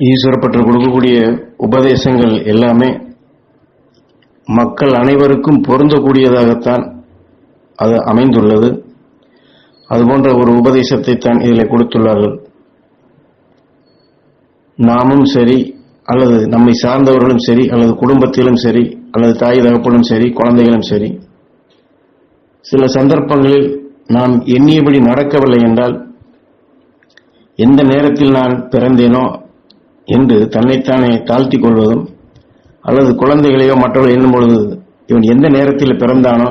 ஈஸ்வரப்பற்று கொடுக்கக்கூடிய உபதேசங்கள் எல்லாமே மக்கள் அனைவருக்கும் பொருந்தக்கூடியதாகத்தான் அது அமைந்துள்ளது. அதுபோன்ற ஒரு உபதேசத்தை தான் இதில் கொடுத்துள்ளார்கள். நாமும் சரி அல்லது நம்மை சார்ந்தவர்களும் சரி அல்லது குடும்பத்திலும் சரி அல்லது தாய் தகப்பனும் சரி குழந்தைகளும் சரி. சில சந்தர்ப்பங்களில் நாம் எண்ணியபடி நடக்கவில்லை என்றால் எந்த நேரத்தில் நான் பிறந்தேனோ என்று தன்னைத்தானே தாழ்த்திக் கொள்வதும் அல்லது குழந்தைகளையோ மற்றவர்கள் எண்ணும் பொழுது இவன் எந்த நேரத்தில் பிறந்தானோ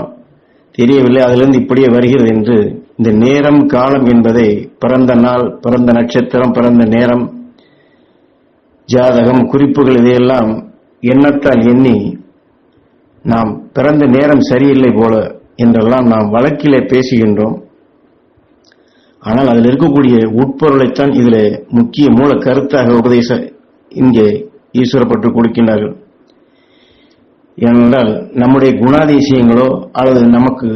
தெரியவில்லை அதிலிருந்து இப்படியே வருகிறது என்று இந்த நேரம் காலம் என்பதை பிறந்த நாள் பிறந்த நட்சத்திரம் பிறந்த நேரம் ஜாதகம் குறிப்புகள் இதையெல்லாம் எண்ணத்தால் எண்ணி நாம் பிறந்த நேரம் சரியில்லை போல என்றெல்லாம் நாம் வழக்கிலே பேசுகின்றோம். ஆனால் அதில் இருக்கக்கூடிய உட்பொருளைத்தான் இதில் முக்கிய மூல கருத்தாக உபதேச இங்கே ஈஸ்வரப்பட்டு கொடுக்கின்றார்கள். ஏனென்றால் நம்முடைய குணாதிசயங்களோ அல்லது நமக்கு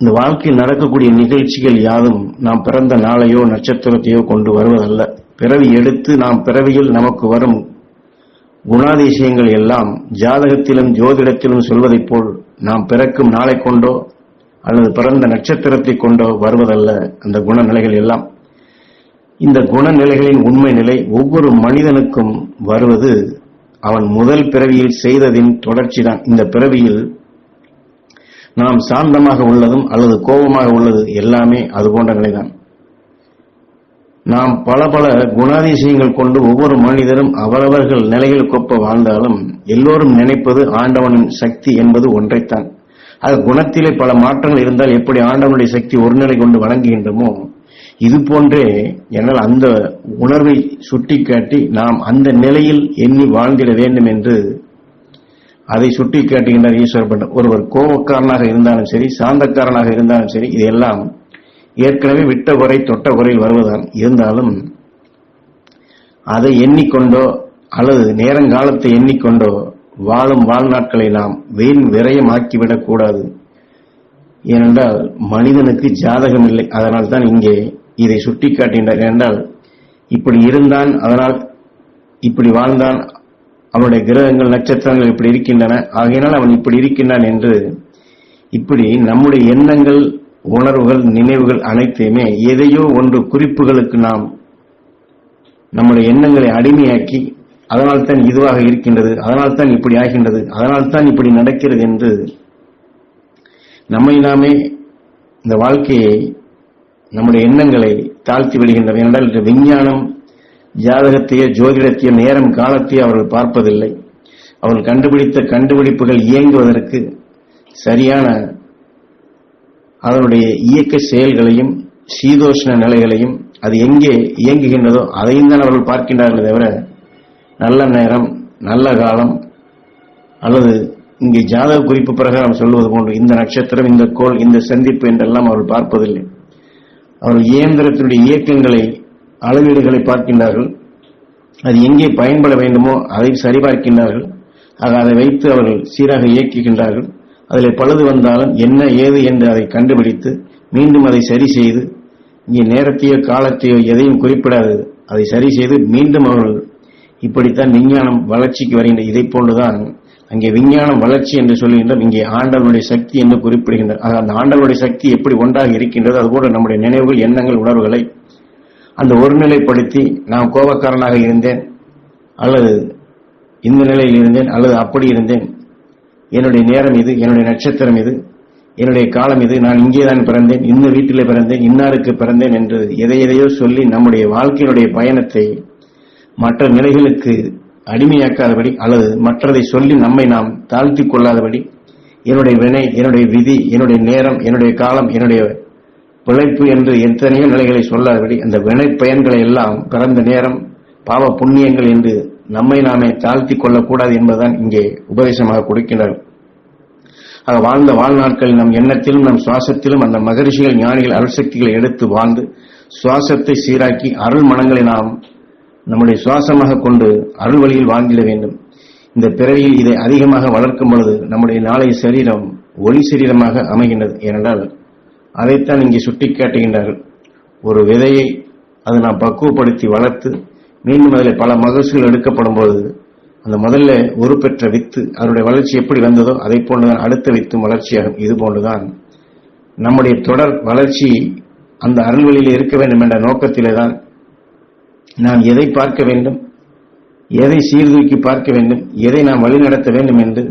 இந்த வாழ்க்கையில் நடக்கக்கூடிய நிகழ்ச்சிகள் யாதும் நாம் பிறந்த நாளையோ நட்சத்திரத்தையோ கொண்டு வருவதல்ல. பிறவி எடுத்து நாம் பிறவியில் நமக்கு வரும் குணாதிசயங்கள் எல்லாம் ஜாதகத்திலும் ஜோதிடத்திலும் சொல்வதைப் போல் நாம் பிறக்கும் நாளை கொண்டோ அல்லது பிறந்த நட்சத்திரத்தை கொண்டோ வருவதல்ல அந்த குணநிலைகள் எல்லாம். இந்த குணநிலைகளின் உண்மை நிலை ஒவ்வொரு மனிதனுக்கும் வருவது அவன் முதல் பிறவியில் செய்ததின் தொடர்ச்சிதான். இந்த பிறவியில் நாம் சாந்தமாக உள்ளதும் அல்லது கோபமாக உள்ளது எல்லாமே அது போன்ற நிலைதான். நாம் பல பல குணாதிசயங்கள் கொண்டு ஒவ்வொரு மனிதரும் அவரவர்கள் நிலையில் கொப்ப வாழ்ந்தாலும் எல்லோரும் நினைப்பது ஆண்டவனின் சக்தி என்பது ஒன்றைத்தான். அது குணத்திலே பல மாற்றங்கள் இருந்தால் எப்படி ஆண்டவனுடைய சக்தி ஒருநிலை கொண்டு வழங்குகின்றமோ இது போன்றே என்னால் அந்த உணர்வை சுட்டிக்காட்டி நாம் அந்த நிலையில் எண்ணி வாழ்ந்திட வேண்டும் என்று அதை சுட்டி காட்டுகின்றார் பண்ட ஒருவர் கோபக்காரனாக இருந்தாலும் சரி சாந்தக்காரனாக இருந்தாலும் சரி இதையெல்லாம் ஏற்கனவே விட்ட குறை தொட்ட குறையில் வருவதான் இருந்தாலும் அதை எண்ணிக்கொண்டோ அல்லது நேரங்காலத்தை எண்ணிக்கொண்டோ வாழும் வாழ்நாட்களை நாம் வீண் விரயமாக்கிவிடக் கூடாது ஏனென்றால் மனிதனுக்கு ஜாதகம் இல்லை அதனால் தான் இங்கே இதை சுட்டிக்காட்டுகின்றார் என்றால் இப்படி இருந்தான் அதனால் இப்படி வாழ்ந்தான் அவனுடைய கிரகங்கள் நட்சத்திரங்கள் இப்படி இருக்கின்றன. ஆகையினால் அவன் இப்படி இருக்கின்றான் என்று இப்படி நம்முடைய எண்ணங்கள் உணர்வுகள் நினைவுகள் அனைத்தையுமே எதையோ ஒன்று குறிப்புகளுக்கு நாம் நம்முடைய எண்ணங்களை அடிமையாக்கி அதனால் தான் இதுவாக இருக்கின்றது அதனால் தான் இப்படி ஆகின்றது அதனால் தான் இப்படி நடக்கிறது என்று நம்மை நாமே இந்த வாழ்க்கையை நம்முடைய எண்ணங்களை தாழ்த்தி விடுகின்றன. என்றால் இந்த விஞ்ஞானம் ஜாதகத்தையோ ஜோதிடத்தையோ நேரம் காலத்தையோ அவர்கள் பார்ப்பதில்லை. அவர்கள் கண்டுபிடித்த கண்டுபிடிப்புகள் இயங்குவதற்கு சரியான அதனுடைய இயக்க செயல்களையும் சீதோஷ்ண நிலைகளையும் அது எங்கே இயங்குகின்றதோ அதையும் தான் அவர்கள் பார்க்கின்றார்களே தவிர நல்ல நேரம் நல்ல காலம் அல்லது இங்கே ஜாதக குறிப்பு பிரகாரம் சொல்வது போன்று இந்த நட்சத்திரம் இந்த கோள் இந்த சந்திப்பு என்றெல்லாம் அவர்கள் பார்ப்பதில்லை. அவர்கள் இயந்திரத்தினுடைய இயக்கங்களை அளவீடுகளை பார்க்கின்றார்கள். அது எங்கே பயன்பட வேண்டுமோ அதை சரிபார்க்கின்றார்கள். ஆக அதை வைத்து அவர்கள் சீராக இயக்குகின்றார்கள். அதில் பழுது வந்தாலும் என்ன ஏது என்று அதை கண்டுபிடித்து மீண்டும் அதை சரி செய்து இங்கே நேரத்தையோ காலத்தையோ எதையும் குறிப்பிடாது. அதை சரி செய்து மீண்டும் அவர்கள் இப்படித்தான் விஞ்ஞானம் வளர்ச்சிக்கு வருகின்ற இதை போன்றுதான் அங்கே விஞ்ஞானம் வளர்ச்சி என்று சொல்லுகின்றோம் இங்கே ஆண்டவனுடைய சக்தி என்று குறிப்பிடுகின்றார் அந்த ஆண்டவனுடைய சக்தி எப்படி ஒன்றாக இருக்கின்றது அதுபோல நம்முடைய நினைவுகள் எண்ணங்கள் உணர்வுகளை அந்த ஒருநிலைப்படுத்தி நான் கோபக்காரனாக இருந்தேன் அல்லது இந்த நிலையில் இருந்தேன் அல்லது அப்படி இருந்தேன். என்னுடைய நேரம் இது என்னுடைய நட்சத்திரம் இது என்னுடைய காலம் இது நான் இங்கே தான் பிறந்தேன் இந்த வீட்டிலே பிறந்தேன் இன்னாருக்கு பிறந்தேன் என்று எதை எதையோ சொல்லி நம்முடைய வாழ்க்கையினுடைய பயணத்தை மற்ற நிலைகளுக்கு அடிமையாக்காதபடி அல்லது மற்றதை சொல்லி நம்மை நாம் தாழ்த்தி கொள்ளாதபடி என்னுடைய வினை என்னுடைய விதி என்னுடைய நேரம் என்னுடைய காலம் என்னுடைய பிழைப்பு என்று எத்தனையோ நிலைகளை சொல்லாதபடி அந்த வினை பயன்களை எல்லாம் பிறந்த நேரம் பாவ புண்ணியங்கள் என்று நம்மை நாமே தாழ்த்தி கொள்ளக்கூடாது என்பதுதான் இங்கே உபதேசமாக கொடுக்கின்றார் ஆக வாழ்ந்த வாழ்நாட்களில் நம் எண்ணத்திலும் நம் சுவாசத்திலும் அந்த மகரிஷிகள் ஞானிகள் அருள் சக்திகளை எடுத்து வாழ்ந்து சுவாசத்தை சீராக்கி அருள் மனங்களை நாம் நம்முடைய சுவாசமாக கொண்டு அருள் வழியில் வாழ்ந்திட வேண்டும். இந்த பிறவியில் இதை அதிகமாக வளர்க்கும் பொழுது நம்முடைய நாளைய சரீரம் ஒளி சரீரமாக அமைகின்றது. ஏனென்றால் அதைத்தான் இங்கே சுட்டிக்காட்டுகின்றார்கள் ஒரு விதையை அதை நாம் பக்குவப்படுத்தி வளர்த்து மீண்டும் அதில் பல மகசூல் எடுக்கப்படும் போது அந்த முதல்ல உருப்பெற்ற வித்து அதனுடைய வளர்ச்சி எப்படி வந்ததோ அதை போன்றுதான் அடுத்த வித்தும் வளர்ச்சியாகும். இது போன்றுதான் நம்முடைய தொடர் வளர்ச்சி அந்த அருள்வெளியில் இருக்க வேண்டும் என்ற நோக்கத்திலே தான் நாம் எதை பார்க்க வேண்டும்? எதை சீர்தூக்கி பார்க்க வேண்டும்? எதை நாம் வழிநடத்த வேண்டும் என்று?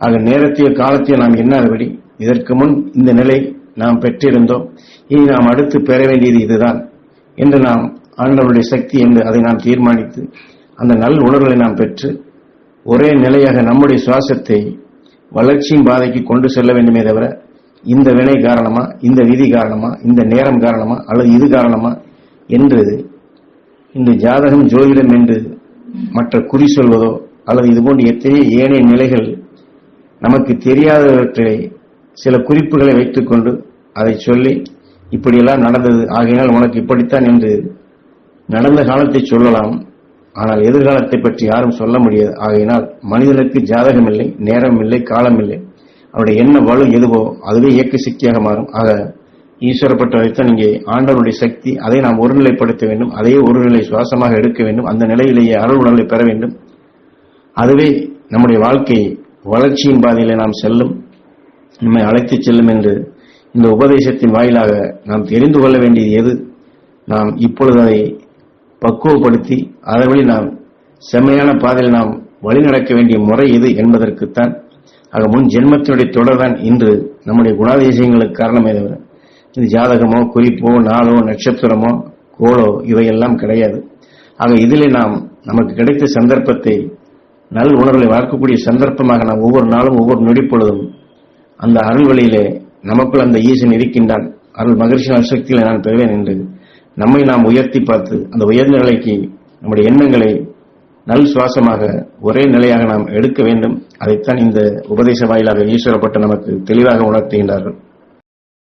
ஆக நேரத்தையோ காலத்தையோ நாம் எண்ணாதபடி இதற்கு முன் இந்த நிலை நாம் பெற்றிருந்தோம். இனி நாம் அடுத்து பெற வேண்டியது இதுதான் என்று நாம் ஆண்டவருடைய சக்தி என்று அதை நாம் தீர்மானித்து அந்த நல் உணர்வுகளை நாம் பெற்று ஒரே நிலையாக நம்முடைய சுவாசத்தை வளர்ச்சியின் பாதைக்கு கொண்டு செல்ல வேண்டுமே தவிர இந்த வினை காரணமா இந்த விதி காரணமா இந்த நேரம் காரணமா அல்லது இது காரணமா என்று இந்த ஜாதகம் ஜோதிடம் என்று மற்ற குறி சொல்வதோ அல்லது இதுபோன்ற எத்தனையோ ஏனைய நிலைகள் நமக்கு தெரியாதவற்றை சில குறிப்புகளை வைத்துக்கொண்டு அதை சொல்லி இப்படியெல்லாம் நடந்தது. ஆகையினால் உனக்கு இப்படித்தான் என்று நடந்த காலத்தை சொல்லலாம். ஆனால் எதிர்காலத்தை பற்றி யாரும் சொல்ல முடியாது. ஆகையினால் மனிதனுக்கு ஜாதகம் இல்லை நேரம் இல்லை காலம் இல்லை. அவருடைய என்ன வலு எதுவோ அதுவே இயக்க சக்தியாக மாறும். ஆக ஈஸ்வரப்பட்டதைத்தான் இங்கே ஆண்டவனுடைய சக்தி அதை நாம் ஒருநிலைப்படுத்த வேண்டும் அதே ஒரு நிலை சுவாசமாக எடுக்க வேண்டும் அந்த நிலையிலேயே அருள் உணர்வை பெற வேண்டும். அதுவே நம்முடைய வாழ்க்கை வளர்ச்சியின் பாதையிலே நாம் செல்லும் நம்மை அழைத்துச் செல்லும் என்று இந்த உபதேசத்தின் வாயிலாக நாம் தெரிந்து கொள்ள வேண்டியது எது? நாம் இப்பொழுது அதை பக்குவப்படுத்தி அதை வழி நாம் செம்மையான பாதையில் நாம் வழிநடக்க வேண்டிய முறை எது என்பதற்குத்தான் ஆக முன் ஜென்மத்தினுடைய தொடர்தான் இன்று நம்முடைய குணாதிசயங்களுக்கு காரணமே தவிர இது ஜாதகமோ குறிப்போ நாளோ நட்சத்திரமோ கோளோ இவையெல்லாம் கிடையாது. ஆக இதிலே நாம் நமக்கு கிடைத்த சந்தர்ப்பத்தை நல் உணர்வை வளர்க்கக்கூடிய சந்தர்ப்பமாக நாம் ஒவ்வொரு நாளும் ஒவ்வொரு நொடிப்பொழுதும் அந்த அருள் வழியிலே நமக்குள் அந்த ஈசன் இருக்கின்றான். அருள் மகிழ்ச்சி சக்தியில நான் பெறுவேன் என்று நம்மை நாம் உயர்த்தி பார்த்து அந்த உயர்ந்த நிலைக்கு நம்முடைய எண்ணங்களை நல் சுவாசமாக ஒரே நிலையாக நாம் எடுக்க வேண்டும். அதைத்தான் இந்த உபதேச வாயிலாக ஈஸ்வரப்பட்டு நமக்கு தெளிவாக உணர்த்துகின்றார்கள்.